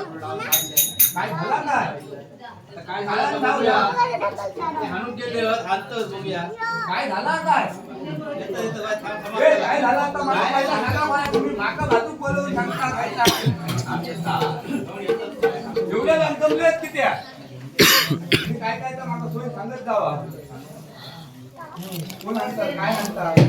काय झाला काय काय झालं बघूया. ते हाणून गेले हाणतोच बघूया. काय झाला काय येतं, येतं, काय थांब, थांब. ए, काय झालं आता मला पहिला सांगा मला तुम्ही माका बाजू बोलवून सांगता काय एवढ्या जमले आहेत किती तुम्ही काय काय तर माका सोय सांगत जावा कोण आणतात काय आणतात काय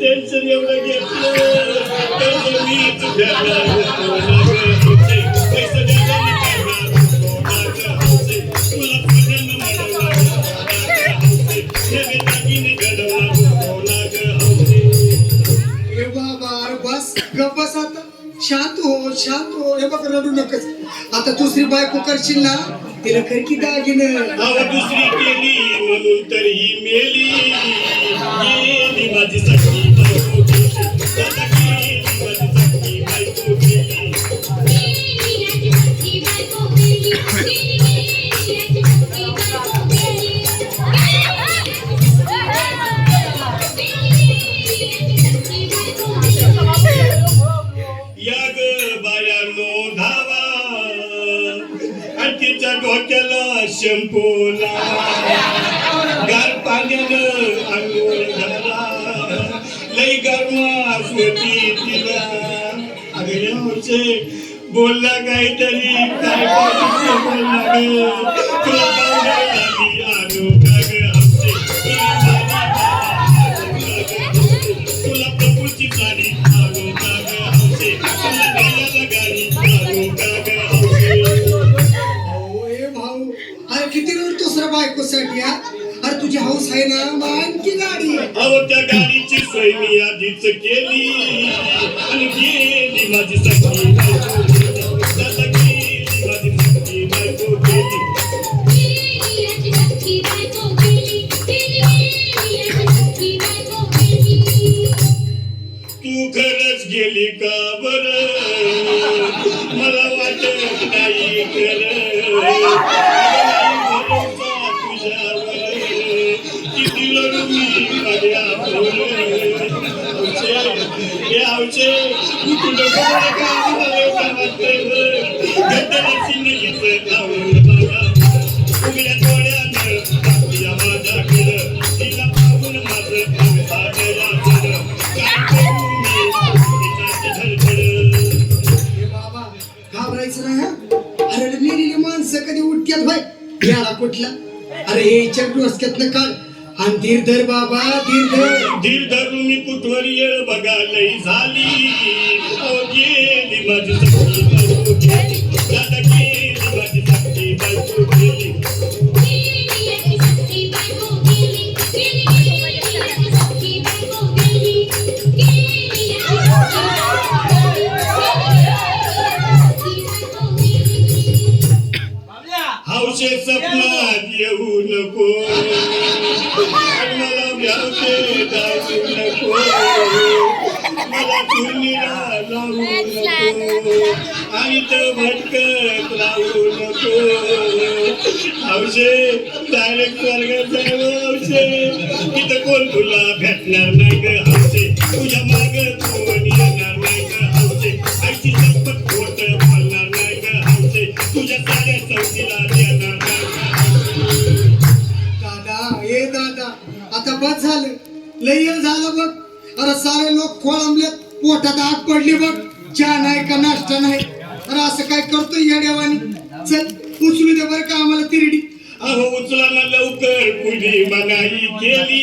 टेन्शन एवढं घेतलं मी तुझ्या बाबा बस गप आता शांत हो शांत हो. हे बघ रडू नकच आता दुसरी बायको करशील ना तिला कर की दागिन. अव दुसरी केली म्हणून तर ही मेली. गेली माझी सखी. डोक्याला गार पाण्यानं अंघोळ झाला लई गरमास होती तिला. अगं यावचे बोलला काहीतरी. काय बोलला ग तुला बायकोसाठी अरे तुझी हाऊस आहे ना मग आणखी गाडी. अहो त्या गाडीची सोय मी आधीच केली. आणि गेली माझी सखी बायको. गेली. गेली माझी सखी बायको गेली तू खरंच गेली का? कुठला? अरे हे चक डोसक्यातनं काढ. आणि धीर धर बाबा धीर धर धीर धरून मी कुठवर येळ बघा लई झाली. ओ गेली माझी येऊ नको. मला व्यावते जाऊ नको. मला आणि तर भटकत राहू नको. हौशे डायरेक्ट स्वर्गात जाऊ हौशे तिथं कोण तुला भेटणार नाही ग? बस झाले. लय झालं बघ. अरे सारे लोक खोळंबले. पोटात आग पडली बघ. चहा नाही का नाश्ता नाही? अरे असं काय करतो येड्यावानी? चल उचलू दे बरं का आम्हाला तिरडी. अहो उचला ना लवकर पुढे मनाई केली.